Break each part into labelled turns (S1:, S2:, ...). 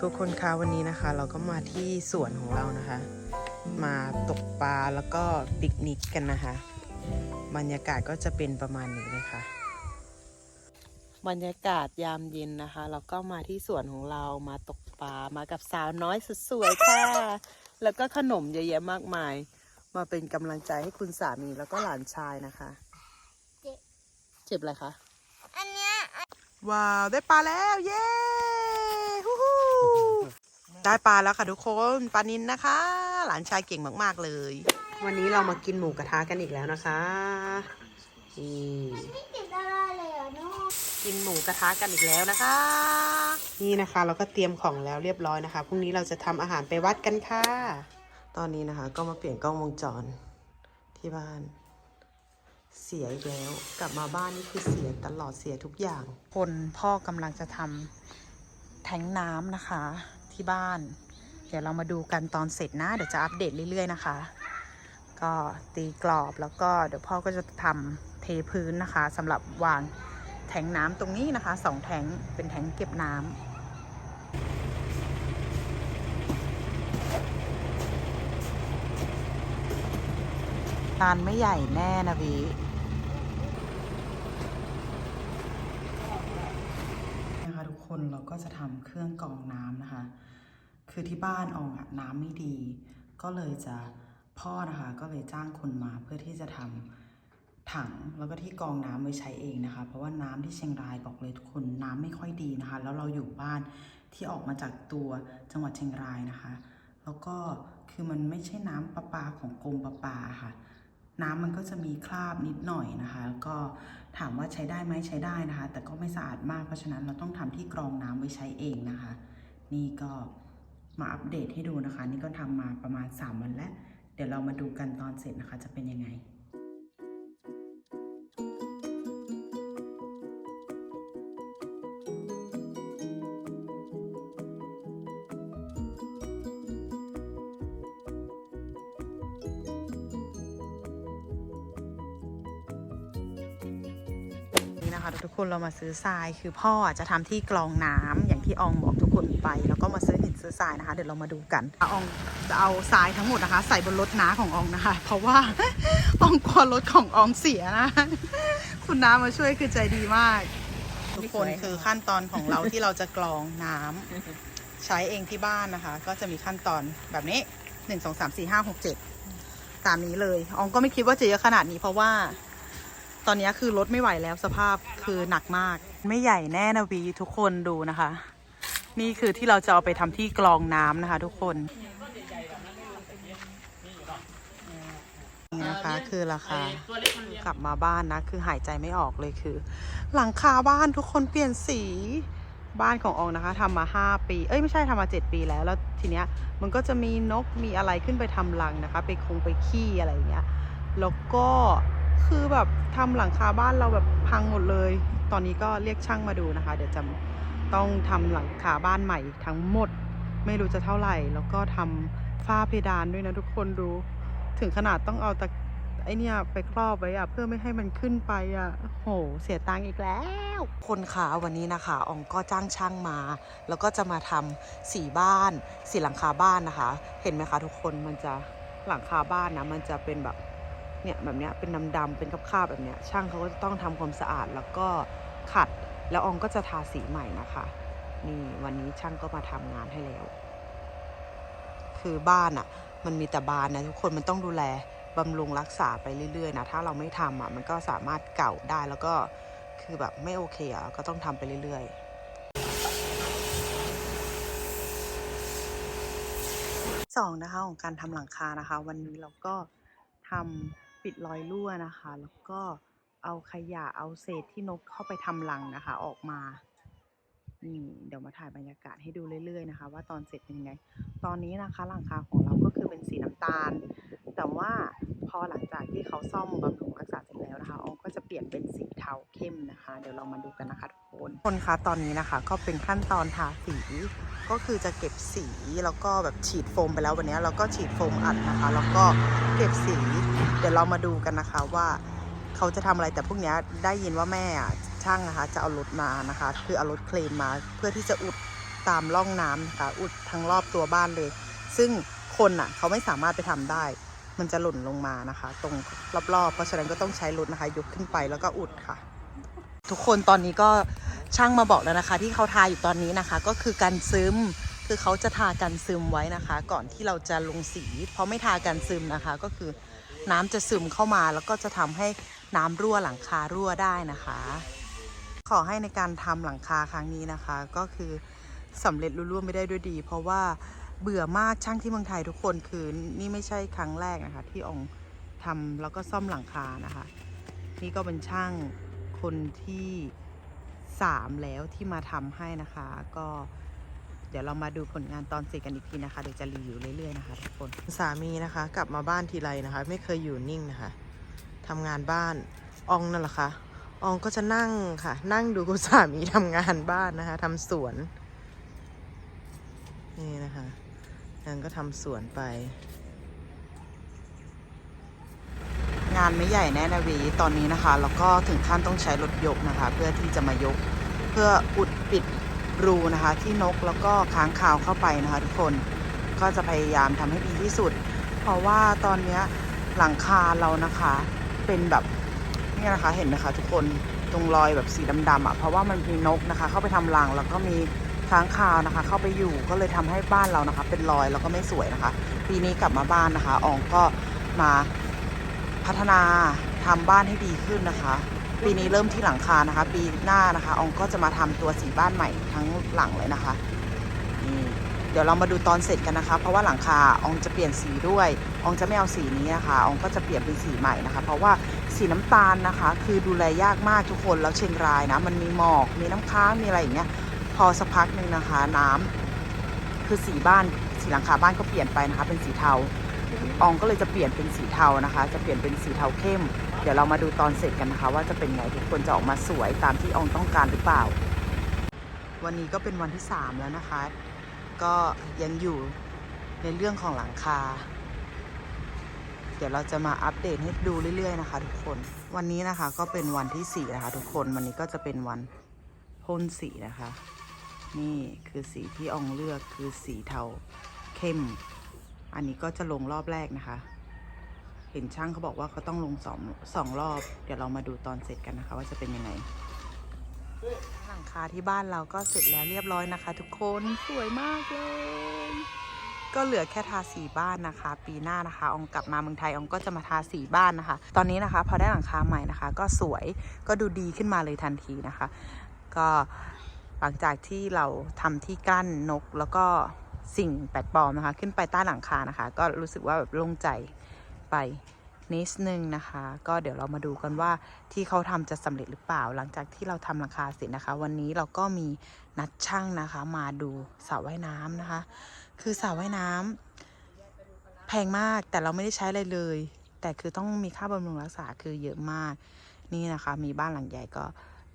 S1: ทุกคนคะวันนี้นะคะ เราก็มาที่สวนของเรานะคะ มาตกปลาแล้วก็ปิกนิกกันนะคะ บรรยากาศก็จะเป็นประมาณนี้เลยค่ะ บรรยากาศยามเย็นนะคะ เราก็มาที่สวนของเรามาตกปลามากับสาวน้อยสุดสวยค่ะ แล้วก็ขนมเยอะแยะมากมาย มาเป็นกำลังใจให้คุณสามีแล้วก็หลานชายนะคะ
S2: เจ็บ
S1: เจ็บอะไรคะ
S2: อันเนี้ย
S1: ว้าวได้ปลาแล้วเย้ฮู้ฮู้ ได้ปลาแล้วค่ะทุกคนปลานินนะคะ หลานชายเก่งมากๆเลย วันนี้เรามากินหมูกระทะกันอีกแล้วนะคะนี่
S2: ไม่ติดอะไรเลยอะน้อง
S1: กินหมูกระทะกันอีกแล้วนะคะ นี่นะคะเราก็เตรียมของแล้วเรียบร้อยนะคะพรุ่งนี้เราจะทำอาหารไปวัดกันค่ะ ตอนนี้นะคะ ก็มาเปลี่ยนกล้องวงจรที่บ้าน เสียอีกแล้ว กลับมาบ้านนี่คือเสียตลอดเสียทุกอย่าง คนพ่อกำลังจะทำแทงน้ำนะคะ ที่บ้าน เดี๋ยวเรามาดูกันตอนเสร็จนะ เดี๋ยวจะอัปเดตเรื่อยๆนะคะ ก็ตีกรอบแล้วก็เดี๋ยวพ่อก็จะทำเทพื้นนะคะสำหรับวางแทงน้ำตรงนี้นะคะสองแทงเป็นแทงเก็บน้ำลานไม่ใหญ่แน่นะวีนะคะทุกคนเราก็จะทำเครื่องกรองน้ำนะคะ คือที่บ้านอองอะน้ำไม่ดี ก็เลยจะพ่อนะคะก็เลยจ้างคนมาเพื่อที่จะทำถังแล้วก็ที่กรองน้ำไว้ใช้เองนะคะ เพราะว่าน้ำที่เชียงรายบอกเลยทุกคนน้ำไม่ค่อยดีนะคะ แล้วเราอยู่บ้านที่ออกมาจากตัวจังหวัดเชียงรายนะคะ แล้วก็คือมันไม่ใช่น้ำประปาของกรมประปาค่ะน้ำมันก็จะมีคราบนิดหน่อยนะคะแล้วก็ถามว่าใช้ได้ไหมใช้ได้นะคะ แต่ก็ไม่สะอาดมากเพราะฉะนั้นเราต้องทำที่กรองน้ำไว้ใช้เองนะคะ นี่ก็ มาอัปเดตให้ดูนะคะ นี่ก็ทำมาประมาณ 3 วันแล้ว เดี๋ยวเรามาดูกันตอนเสร็จนะคะ จะเป็นยังไงนี่นะคะทุกคนเรามาซื้อทรายคือพ่อจะทำที่กรองน้ำอย่างที่อองบอกทุกคนไป แล้วก็มา ซื้อหินซื้อทรายนะคะ เดี๋ยวเรามาดูกันอองจะเอาทรายทั้งหมดนะคะ ใส่บนรถน้าของอองนะคะ เพราะว่าอองกลัวรถของอองเสียนะ คุณน้ามาช่วยคือใจดีมาก ทุกคนคือขั้นตอนของเราที่เราจะกรองน้ำใช้เองที่บ้านนะคะ ก็จะมีขั้นตอนแบบนี้หนึ่งสองสามสี่ห้าหกเจ็ดตามนี้เลยอองก็ไม่คิดว่าจะเยอะขนาดนี้เพราะว่าตอนนี้คือรถไม่ไหวแล้วสภาพคือหนักมาก ไม่ใหญ่แน่นะวีทุกคนดูนะคะ นี่คือที่เราจะเอาไปทำที่กรองน้ำนะคะ ทุกคน นี่นะคะคือราคากลับมาบ้านนะ คือหายใจไม่ออกเลยคือ หลังคาบ้านทุกคนเปลี่ยนสีบ้านของอองนะคะทำมา 5 ปี เอ้ยไม่ใช่ทำมา 7 ปีแล้ว แล้วทีเนี้ยมันก็จะมีนกมีอะไรขึ้นไปทำรังนะคะ ไปคงไปขี้อะไรอย่างเงี้ย แล้วก็คือแบบทำหลังคาบ้านเราแบบพังหมดเลย ตอนนี้ก็เรียกช่างมาดูนะคะ เดี๋ยวจะ ต้องทำหลังคาบ้านใหม่ทั้งหมด ไม่รู้จะเท่าไหร่ แล้วก็ทำฝ้าเพดานด้วยนะทุกคนดู ถึงขนาดต้องเอาตะไอเนี่ยไปครอบไว้อะเพื่อไม่ให้มันขึ้นไปอะโห เสียตังค์อีกแล้ว คนขาวันนี้นะคะอองก็จ้างช่างมา แล้วก็จะมาทำสีบ้าน สีหลังคาบ้านนะคะ เห็นไหมคะทุกคนมันจะหลังคาบ้านนะมันจะเป็นแบบเนี่ยแบบเนี้ยเป็นดำๆเป็นคราบๆแบบเนี้ยช่างเขาก็จะต้องทำความสะอาดแล้วก็ขัด แล้วอองก็จะทาสีใหม่นะคะ นี่วันนี้ช่างก็มาทำงานให้แล้ว คือบ้านอะ่ะ มันมีแต่บานนะทุกคนมันต้องดูแลบำรุงรักษาไปเรื่อยๆนะถ้าเราไม่ทำอะมันก็สามารถเก่าได้แล้วก็คือแบบไม่โอเคอะก็ต้องทำไปเรื่อยๆสองนะคะของการทำหลังคานะคะ วันนี้เราก็ทำปิดรอยรั่วนะคะ แล้วก็ เอาขยะเอาเศษที่นกเข้าไปทำรังนะคะ ออกมานี่เดี๋ยวมาถ่ายบรรยากาศให้ดูเรื่อยๆนะคะ ว่าตอนเสร็จเป็นยังไง ตอนนี้นะคะหลังคาของเราก็คือเป็นสีน้ำตาล แต่ว่าพอหลังจากที่เขาซ่อมบำรุงรักษาเสร็จแล้วนะคะออก็จะเปลี่ยนเป็นสีเทาเข้มนะคะ เดี๋ยวเรามาดูกันนะคะทุกคนคนคะตอนนี้นะคะ ก็เป็นขั้นตอนทาสีก็คือจะเก็บสีแล้วก็แบบฉีดโฟมไปแล้ววันนี้เราก็ฉีดโฟมอัดนะคะ แล้วก็เก็บสี เดี๋ยวเรามาดูกันนะคะว่า เขาจะทำอะไรแต่พวกนี้ได้ยินว่าแม่อะช่างนะคะจะเอารถมานะคะ คือเอารถเคลมมา เพื่อที่จะอุดตามร่องน้ำนะคะอุดทั้งรอบตัวบ้านเลย ซึ่งคนอะเขาไม่สามารถไปทำได้ มันจะหล่นลงมานะคะ ตรงรอบๆ เพราะฉะนั้นก็ต้องใช้รถนะคะ ยกขึ้นไปแล้วก็อุดค่ะ ทุกคนตอนนี้ก็ช่างมาบอกแล้วนะคะ ที่เขาทาอยู่ตอนนี้นะคะ ก็คือกันซึมคือเขาจะทากันซึมไว้นะคะ ก่อนที่เราจะลงสี เพราะไม่ทากันซึมนะคะ ก็คือน้ำจะซึมเข้ามาแล้วก็จะทำให้ น้ำรั่วหลังคารั่วได้นะคะ ขอให้ในการทำหลังคาครั้งนี้นะคะ ก็คือสำเร็จรุ่ร่วงไม่ได้ด้วยดี เพราะว่าเบื่อมากช่างที่เมืองไทยทุกคนคือนี่ไม่ใช่ครั้งแรกนะคะ ที่องทำแล้วก็ซ่อมหลังคานะคะ นี่ก็เป็นช่างคนที่สามแล้วที่มาทำให้นะคะ ก็เดี๋ยวเรามาดูผลงานตอนสร็จกันอีกทีนะคะ เดี๋ยวจะรีวิวเรื่อยๆนะคะทุกคน สามีนะคะ กลับมาบ้านทีไรนะคะ ไม่เคยอยู่นิ่งนะคะ ทำงานบ้านอองนั่นแหละคะอองก็จะนั่งค่ะ นั่งดูคุณสามีทำงานบ้านนะคะทำสวน นี่นะคะนางก็ทำสวนไป งานไม่ใหญ่แน่นะวีตอนนี้นะคะ แล้วก็ถึงขั้นต้องใช้รถยกนะคะ เพื่อที่จะมายก เพื่ออุดปิดรูนะคะ ที่นกแล้วก็ค้างคาวเข้าไปนะคะ ทุกคนก็จะพยายามทำให้ดีที่สุด เพราะว่าตอนนี้หลังคาเรานะคะ เป็นแบบนี่นะคะเห็นไหมคะทุกคนตรงรอยแบบสีดำๆอะเพราะว่ามันมีนกนะคะ เข้าไปทำรังแล้วก็มีค้างคาวนะคะ เข้าไปอยู่ก็เลยทำให้บ้านเรานะคะ เป็นรอยแล้วก็ไม่สวยนะคะ ปีนี้กลับมาบ้านนะคะอองก็มาพัฒนาทำบ้านให้ดีขึ้นนะคะ ปีนี้เริ่มที่หลังคานะคะ ปีหน้านะคะอองก็จะมาทำตัวสีบ้านใหม่ทั้งหลังเลยนะคะ เดี๋ยวเรามาดูตอนเสร็จกันนะคะ เพราะว่าหลังคาอองจะเปลี่ยนสีด้วยอองจะไม่เอาสีนี้นะคะอองก็จะเปลี่ยนเป็นสีใหม่นะคะ เพราะว่าสีน้ำตาลนะคะ คือดูแลยากมากทุกคนแล้วเชียงรายนะ มันมีหมอกมีน้ำค้างมีอะไรอย่างเงี้ยพอสักพักหนึ่งนะคะ น้ำคือสีบ้านสีหลังคาบ้านก็เปลี่ยนไปนะคะ เป็นสีเทาอองก็เลยจะเปลี่ยนเป็นสีเทานะคะ จะเปลี่ยนเป็นสีเทาเข้ม เดี๋ยวเรามาดูตอนเสร็จกันนะคะ ว่าจะเป็นไงทุกคนจะออกมาสวยตามที่อองต้องการหรือเปล่า วันนี้ก็เป็นวันที่ 3 แล้วนะคะ ก็ยังอยู่ในเรื่องของหลังคา เดี๋ยวเราจะมาอัปเดตให้ดูเรื่อยๆนะคะ ทุกคน วันนี้นะคะก็เป็นวันที่ 4 นะคะ ทุกคน วันนี้ก็จะเป็นวันพ่นสีนะคะ นี่คือสีที่อองเลือกคือสีเทาเข้ม อันนี้ก็จะลงรอบแรกนะคะ เห็นช่างเขาบอกว่าเขาต้องลงสองสองรอบ เดี๋ยวเรามาดูตอนเสร็จกันนะคะ ว่าจะเป็นยังไง คาที่บ้านเราก็เสร็จแล้วเรียบร้อยนะคะ ทุกคนสวยมากเลย ก็เหลือแค่ทาสีบ้านนะคะ ปีหน้านะคะองกลับมาเมืองไทยองก็จะมาทาสีบ้านนะคะ ตอนนี้นะคะ พอได้หลังคาใหม่นะคะ ก็สวยก็ดูดีขึ้นมาเลยทันทีนะคะ ก็หลังจากที่เราทำที่กั้นนกแล้วก็สิ่งแปลกปลอมนะคะ ขึ้นไปใต้หลังคานะคะ ก็รู้สึกว่าแบบโล่งใจไป นิดนึงนะคะ ก็เดี๋ยวเรามาดูกันว่าที่เขาทำจะสำเร็จหรือเปล่า หลังจากที่เราทำหลังคาเสร็จนะคะ วันนี้เราก็มีนัดช่างนะคะ มาดูสระว่ายน้ำนะคะ คือสระว่ายน้ำแพงมากแต่เราไม่ได้ใช้อะไรเลย แต่คือต้องมีค่าบำรุงรักษาคือเยอะมาก นี่นะคะ มีบ้านหลังใหญ่ก็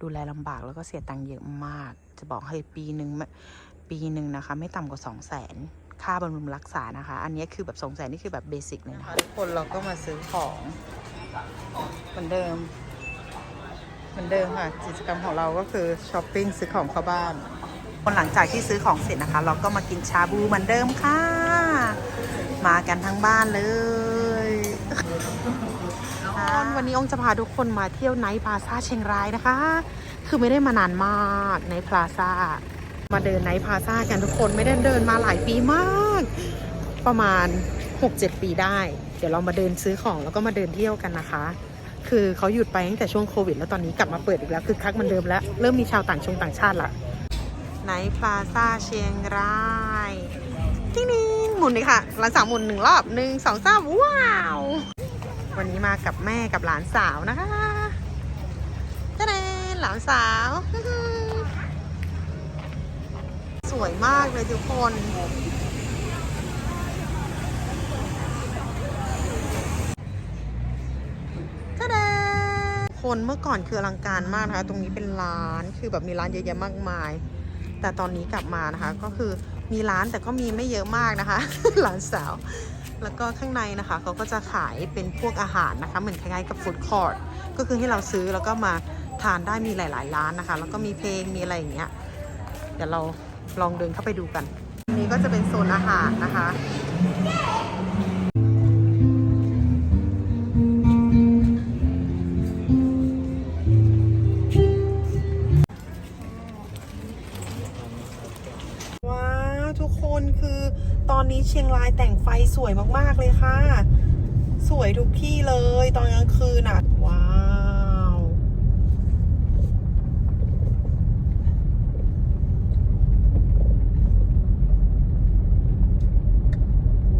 S1: ดูแลลำบากแล้วก็เสียตังค์เยอะมาก จะบอกให้ปีหนึ่งปีหนึ่งนะคะ ไม่ต่ำกว่าสองแสน ค่าบำรุงรักษานะคะ อันนี้คือแบบสองแสนนี่คือแบบเบสิกเลยนะคะทุกคนเราก็มาซื้อของเหมือนเดิมเหมือนเดิมค่ะกิจกรรมของเราก็คือช้อปปิ้งซื้อของเข้าบ้านคนหลังจากที่ซื้อของเสร็จนะคะ เราก็มากินชาบูเหมือนเดิมค่ะ มากันทั้งบ้านเลยวันนี้องค์จะพาทุกคนมาเที่ยวไนท์พลาซ่าเชียงรายนะคะ คือไม่ได้มานานมากในพลาซ่า มาเดินไนท์พาซ่ากันทุกคนไม่ได้เดินมาหลายปีมาก ประมาณ 6-7 ปีได้ เดี๋ยวเรามาเดินซื้อของแล้วก็มาเดินเที่ยวกันนะคะ คือเขาหยุดไปตั้งแต่ช่วงโควิด แล้วตอนนี้กลับมาเปิดอีกแล้วคือคักมันเดิมแล้ว เริ่มมีชาวต่างชงต่างชาติละไนท์พลาซ่าเชียงรายติ๊งนิงหมุนเลยค่ะหลานสาวหมุนหนึ่งรอบหนึ่งสองสามว้าว วันนี้มากับแม่กับหลานสาวนะคะจ้าเนหลานสาว วยมากเลยทุกคนทะเดคนเมื่อก่อนคืออลังการมากนะคะ ตรงนี้เป็นร้านคือแบบมีร้านเยอะแยะมากมาย แต่ตอนนี้กลับมานะคะ ก็คือมีร้านแต่ก็มีไม่เยอะมากนะคะ หลานสาว แล้วก็ข้างในนะคะเขาก็จะขายเป็นพวกอาหารนะคะ เหมือนคล้ายๆกับฟู้ดคอร์ทก็คือให้เราซื้อแล้วก็มาทานได้มีหลาย ๆ ร้านนะคะ แล้วก็มีเพลงมีอะไรอย่างเงี้ย เดี๋ยวเรา ลองเดินเข้าไปดูกันนี้ก็จะเป็นโซนอาหารนะคะว้าทุกคนคือตอนนี้เชียงรายแต่งไฟสวยมาก ๆ เลยค่ะ สวยทุกที่เลยตอนกลางคืนน่ะ ว้าว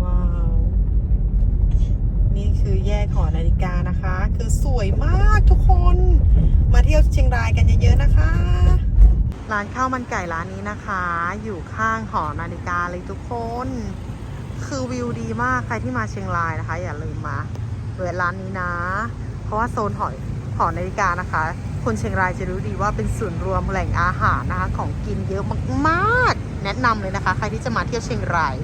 S1: ว้าว นี่คือแยก หอนาฬิกานะคะ คือสวยมากทุกคน มาเที่ยวเชียงรายกันเยอะๆนะคะ ร้านข้าวมันไก่ร้านนี้นะคะ อยู่ข้างหอนาฬิกาเลยทุกคน คือวิวดีมากใครที่มาเชียงรายนะคะ อย่าลืมมาเปิดร้านนี้นะ เพราะว่าโซนหอหอนาฬิกานะคะ คนเชียงรายจะรู้ดีว่าเป็นศูนย์รวมแหล่งอาหารนะคะ ของกินเยอะมากๆ แนะนำเลยนะคะ ใครที่จะมาเที่ยวเชียงราย